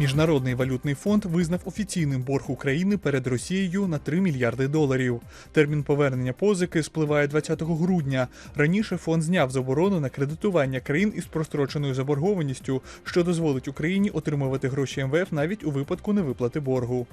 Міжнародний валютний фонд визнав офіційним борг України перед Росією на 3 мільярди доларів. Термін повернення позики спливає 20 грудня. Раніше фонд зняв заборону на кредитування країн із простроченою заборгованістю, що дозволить Україні отримувати гроші МВФ навіть у випадку невиплати боргу.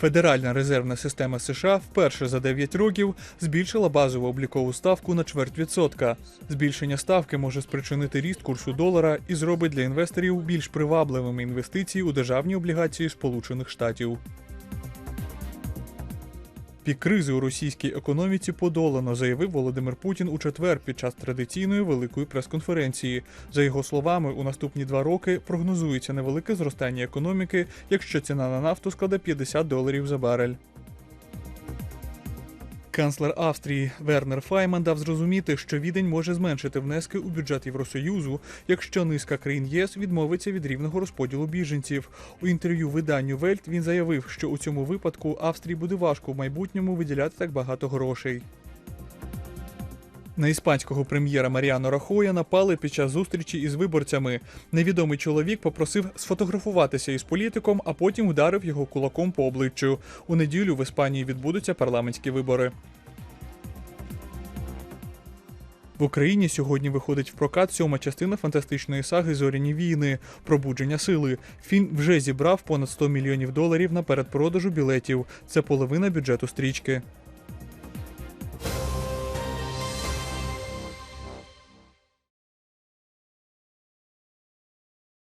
Федеральна резервна система США вперше за 9 років збільшила базову облікову ставку на чверть відсотка. Збільшення ставки може спричинити ріст курсу долара і зробить для інвесторів більш привабливими інвестиції у державні облігації Сполучених Штатів. Пік кризи у російській економіці подолано, заявив Володимир Путін у четвер під час традиційної великої прес-конференції. За його словами, у наступні два роки прогнозується невелике зростання економіки, якщо ціна на нафту складе 50 доларів за барель. Канцлер Австрії Вернер Файман дав зрозуміти, що відень може зменшити внески у бюджет Євросоюзу, якщо низка країн ЄС відмовиться від рівного розподілу біженців. У інтерв'ю виданню Вельт він заявив, що у цьому випадку Австрії буде важко в майбутньому виділяти так багато грошей. На іспанського прем'єра Маріано Рахоя напали під час зустрічі із виборцями. Невідомий чоловік попросив сфотографуватися із політиком, а потім вдарив його кулаком по обличчю. У неділю в Іспанії відбудуться парламентські вибори. В Україні сьогодні виходить в прокат сьома частина фантастичної саги Зоряні війни Пробудження сили. Фільм вже зібрав понад 100 мільйонів доларів на передпродажу білетів. Це половина бюджету стрічки.